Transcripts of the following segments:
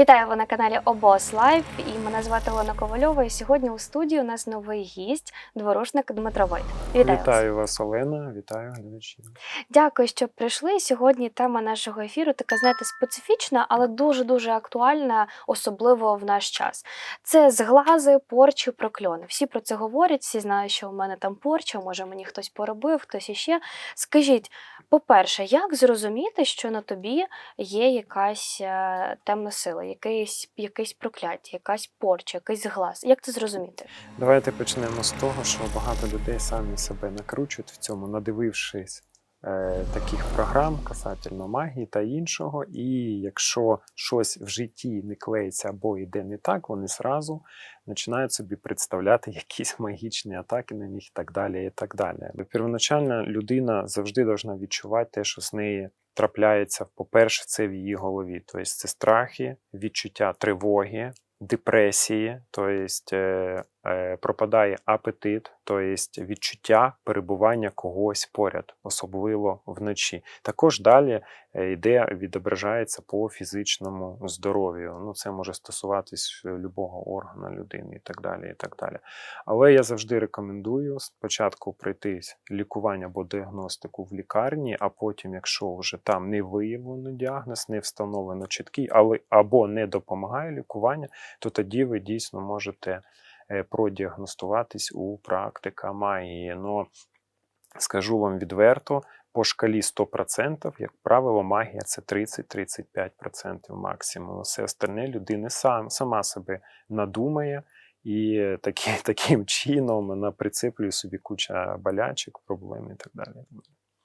Вітаю ви на каналі Обос Лайф і мене звати Олена Ковальова. І сьогодні у студії у нас новий гість, дворушник Дмитро Войт. Вітаю, вас. Вітаю вас, Олена. Вітаю глядачів. Дякую, що прийшли. Сьогодні тема нашого ефіру така, знаєте, специфічна, але дуже дуже актуальна, особливо в наш час. Це зглази, порчі, прокльони. Всі про це говорять, всі знають, що у мене там порча, може мені хтось поробив, хтось іще. Скажіть, по-перше, як зрозуміти, що на тобі є якась е, темна сила, якийсь, якийсь прокляття, якась порча, якийсь зглаз? Як це зрозуміти? Давайте почнемо з того, що багато людей самі себе накручують в цьому, надивившись е, таких програм касательно магії та іншого. І якщо щось в житті не клеїться або йде не так, вони зразу починають собі представляти якісь магічні атаки на них і так далі. і так далі. Первоначально людина завжди повинна відчувати те, що з неї трапляється, по-перше, це в її голові. Тобто це страхи, відчуття тривоги, депресії, тобто е, пропадає апетит, тобто відчуття перебування когось поряд, особливо вночі. Також далі е, йде, відображається по фізичному здоров'ю. Ну, це може стосуватись любого органу людини і так далі. і так далі. Але я завжди рекомендую спочатку пройти лікування або діагностику в лікарні, а потім, якщо вже там не виявлено діагноз, не встановлено чіткий, але або не допомагає лікування, то тоді ви дійсно можете е, продіагностуватись у практика магії. Ну, скажу вам відверто, по шкалі 100%, як правило, магія це 30-35% максимум. Все остальне людина сам, сама себе надумає. І такі, таким чином вона прицеплює собі куча болячок, проблем і так далі.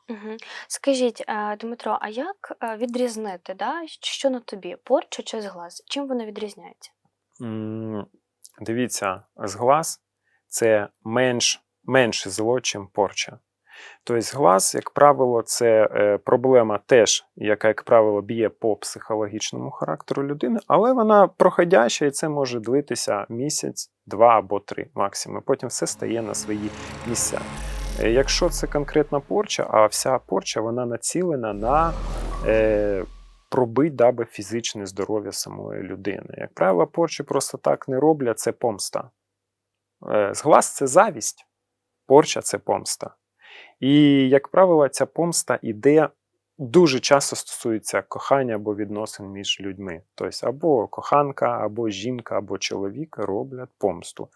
Угу. Скажіть, е, Дмитро, а як е, відрізнити, да, що на тобі, порча чи зглаз? Чим воно відрізняється? Дивіться, зглаз це менш, менше зло, чим порча. Тобто зглаз, як правило, це е, проблема теж, яка, як правило, б'є по психологічному характеру людини, але вона проходяща і це може длитися місяць, два або три максимум. Потім все стає на свої місця. Е, Якщо це конкретна порча, а вся порча вона націлена на е, пробить даби фізичне здоров'я самої людини. Як правило, порчі просто так не роблять, це помста. Е, Зглаз це завість, порча це помста. І, як правило, ця помста іде дуже часто стосується кохання або відносин між людьми. Тобто, або коханка, або жінка, або чоловік роблять помсту.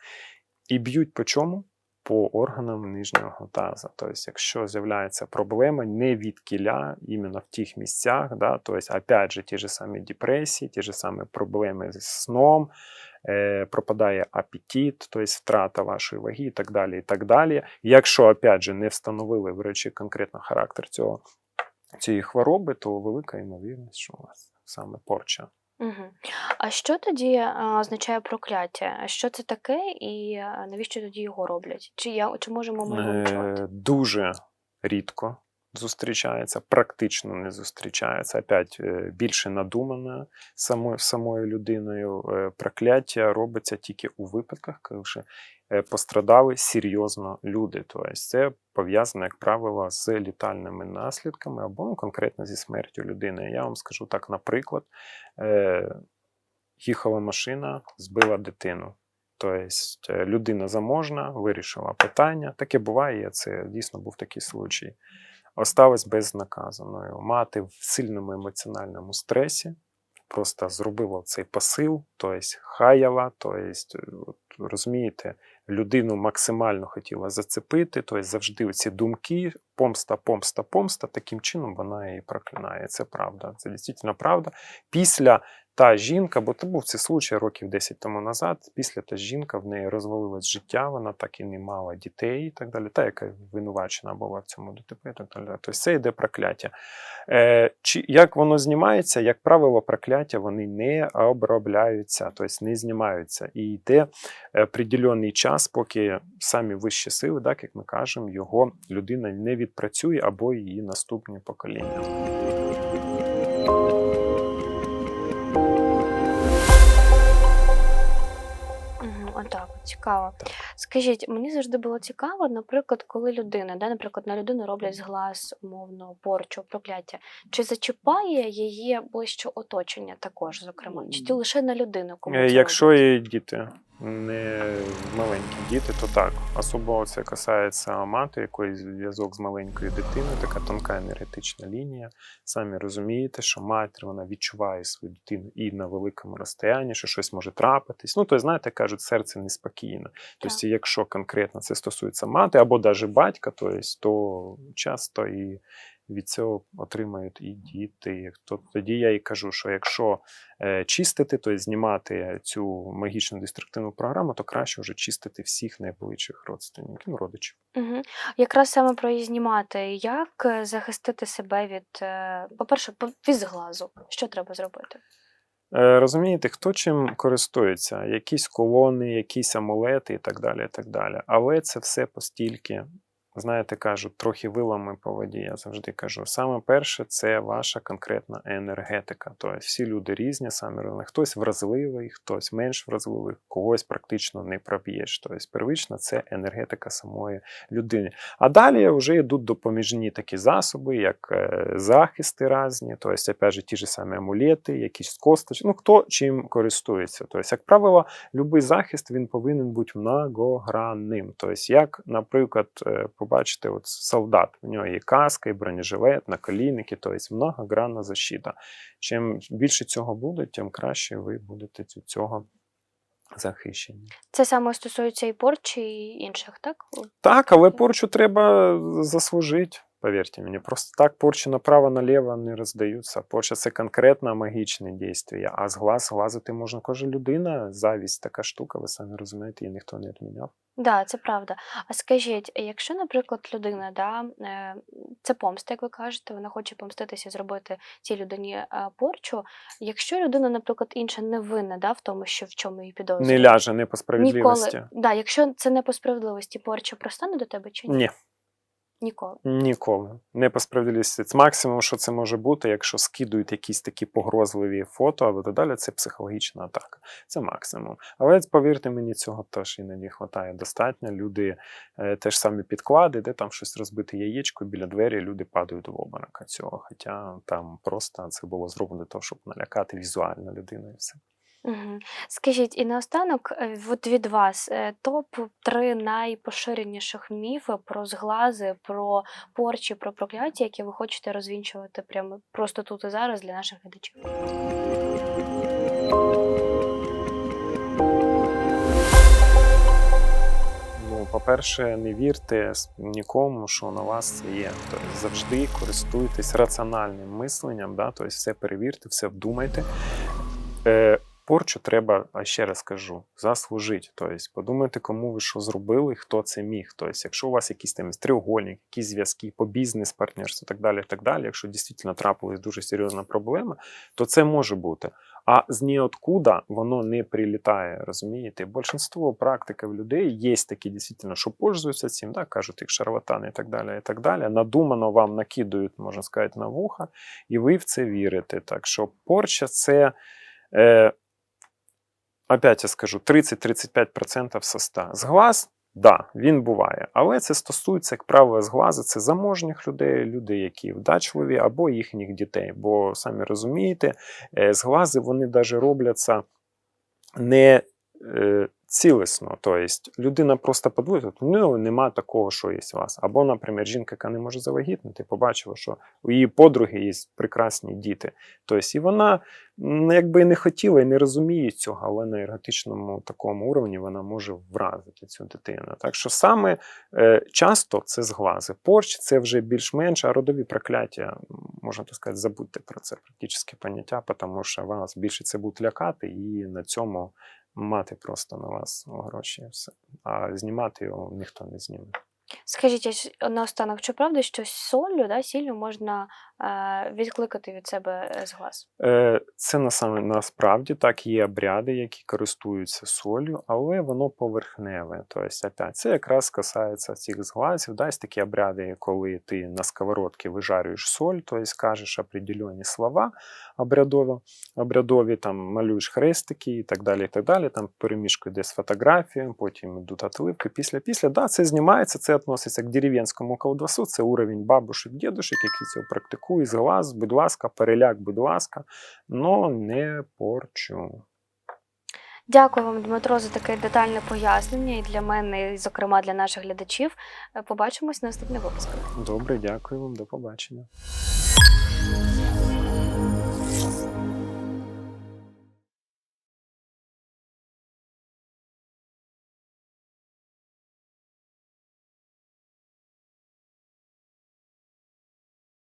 І б'ють по чому? По органам нижнього таза. Тобто, якщо з'являється проблема не від кіля, іменно в тих місцях, да, тобто, опять же, ті ж самі депресії, ті ж самі проблеми з сном, е, пропадає апетит, тобто втрата вашої ваги і так далі. і так далі. Якщо, опять же, не встановили врачі конкретно характер цього, цієї хвороби, то велика ймовірність, що у вас саме порча. Угу. А що тоді а, означає прокляття? Що це таке і навіщо тоді його роблять? Чи, я, чи можемо ми його? Е, дуже рідко зустрічається, практично не зустрічається. Опять е, більше надумане самою, самою людиною. Е, Прокляття робиться тільки у випадках, коли е, пострадали серйозно люди. Тобто це пов'язано, як правило, з літальними наслідками або ну, конкретно зі смертю людини. Я вам скажу так, наприклад, їхала машина, збила дитину. Тобто людина заможна, вирішила питання. Таке буває, це дійсно був такий случай. Осталась безнаказаною. Мати в сильному емоціональному стресі просто зробила цей посил, тобто хаяла, тобто, розумієте, людину максимально хотіла зацепити, тобто завжди ці думки, помста, помста, помста, таким чином вона її проклинає. Це правда. Це дійсно правда. Після та жінка, бо це був цей случай років 10 тому назад. Після та жінка в неї розвалилось життя, вона так і не мала дітей і так далі. Та, яка винувачена була в цьому ДТП і так далі. Тобто це йде прокляття. Е, чи, як воно знімається? Як правило, прокляття вони не обробляються, тобто не знімаються. І йде определений час, поки самі вищі сили, так як ми кажемо, його людина не відпрацює або її наступні покоління. От. Цікаво. Так. Скажіть, мені завжди було цікаво, наприклад, коли людина, да, наприклад, на людину роблять з глаз, умовно, порчу, прокляття, чи зачіпає її ближче оточення також, зокрема, чи лише на людину, кому Е, Якщо роблять? діти, не маленькі діти, то так. Особливо це касається мати, якої зв'язок з маленькою дитиною, така тонка енергетична лінія. Самі розумієте, що матір вона відчуває свою дитину і на великому розстоянні, що щось може трапитись. Ну, то знаєте, кажуть, серце неспокійне. Тобто, якщо конкретно це стосується мати або навіть батька, то, есть, то часто і від цього отримають і діти. То тоді я і кажу, що якщо е, чистити, тобто знімати цю магічну деструктивну програму, то краще вже чистити всіх найближчих родственників, ну, родичів. Угу. Якраз саме про її знімати. Як е, захистити себе від, е, по-перше, по- від зглазу? Що треба зробити? Розумієте, хто чим користується? Якісь колони, якісь амулети і так далі. і так далі. Але це все постільки, знаєте, кажуть, трохи вилами по воді. Я завжди кажу. Саме перше це ваша конкретна енергетика. Тобто всі люди різні, самі розуміють. Хтось вразливий, хтось менш вразливий, когось практично не проб'єш. Тобто первична це енергетика самої людини. А далі вже йдуть допоміжні такі засоби, як е, захисти різні, тобто, опять же, ті ж самі амулети, якісь косточки. Ну, хто чим користується. Тобто, як правило, будь-який захист він повинен бути многогранним. Тобто, як, наприклад, е, побачите, от солдат, у нього є каска, і бронежилет, наколійники, тобто многогранна защита. Чим більше цього буде, тим краще ви будете від цього захищені. Це саме стосується і порчі, і інших, так? Так, але порчу треба заслужити. Повірте мені, просто так порчі направо-наліво не роздаються. Порча це конкретно магічне дійство. А з глаз глазити можна кожна людина. Завість така штука, ви самі розумієте, її ніхто не відміняв. Да, це правда. А скажіть, якщо, наприклад, людина, да, е, це помста, як ви кажете, вона хоче помститися, зробити цій людині е, порчу. Якщо людина, наприклад, інша не винна да, в тому, що в чому її підозрюють, Не ляже не по справедливості. Ніколи, да, якщо це не по справедливості, порча простане до тебе чи ні? Ні, Ніколи. ніколи. Не по. Це максимум, що це може бути, якщо скидують якісь такі погрозливі фото або так далі, це психологічна атака. Це максимум. Але повірте мені, цього теж іноді вистачає достатньо. Люди е, теж самі підклади, де там щось розбите яєчко біля двері, люди падають в обморок цього. Хоча там просто це було зроблено для того, щоб налякати візуально людину і все. Скажіть, і наостанок, е, от від вас е, топ-3 найпоширеніших міфи про зглази, про порчі, про прокляття, які ви хочете розвінчувати прямо просто тут і зараз для наших глядачів. Ну, по-перше, не вірте нікому, що на вас є. Тобто завжди користуйтесь раціональним мисленням, да? тобто все перевірте, все вдумайте. Е, порчу треба, а ще раз кажу, заслужити. Тобто подумайте, кому ви що зробили, хто це міг. Тобто, якщо у вас якийсь там треугольник, якісь зв'язки по бізнес, партнерству, так далі, так далі, якщо дійсно трапилась дуже серйозна проблема, то це може бути. А з ніоткуда воно не прилітає, розумієте? Большинство практиків людей є такі дійсно, що пользуються цим, да, кажуть, як шарлатани і так далі. і так далі. Надумано вам накидують, можна сказати, на вуха, і ви в це вірите. Так що порча це. Е, опять я скажу, 30-35% со 100. Зглаз, да, він буває. Але це стосується, як правило, зглази це заможніх людей, людей, які вдачливі, або їхніх дітей. Бо самі розумієте, е, зглази вони навіть робляться не е, цілісно. Тобто людина просто подивиться, ну нема такого, що є у вас. Або, наприклад, жінка, яка не може завагітнити, побачила, що у її подруги є прекрасні діти. Тобто, і вона якби не хотіла і не розуміє цього, але на енергетичному такому уровні вона може вразити цю дитину. Так що саме е, часто це зглази. Порч це вже більш-менш, а родові прокляття, можна так сказати, забудьте про це практичне поняття, тому що вас більше це буде лякати і на цьому мати просто на вас гроші. Все. А знімати його ніхто не зніме. Скажіть, наостанок, чи правда, що соллю да, сіллю можна відкликати від себе е, зглаз? Е, Це насправді так є обряди, які користуються солью, але воно поверхневе. Тобто, опять, це якраз касається цих зглазів. Да, такі обряди, коли ти на сковородці вижарюєш соль, тобто кажеш определені слова обрядові, обрядові там малюєш хрестики і так далі. і так далі. Там перемішку йде з фотографією, потім йдуть отливки. Після після да, це знімається, це відноситься к дерев'янському колдовству, це уровень бабушек, дідушек, які цього практикують. Зглаз, будь ласка, переляк, будь ласка, но не порчу. Дякую вам, Дмитро, за таке детальне пояснення і для мене, і, зокрема, для наших глядачів. Побачимось на наступних випусках. Добре, дякую вам, до побачення.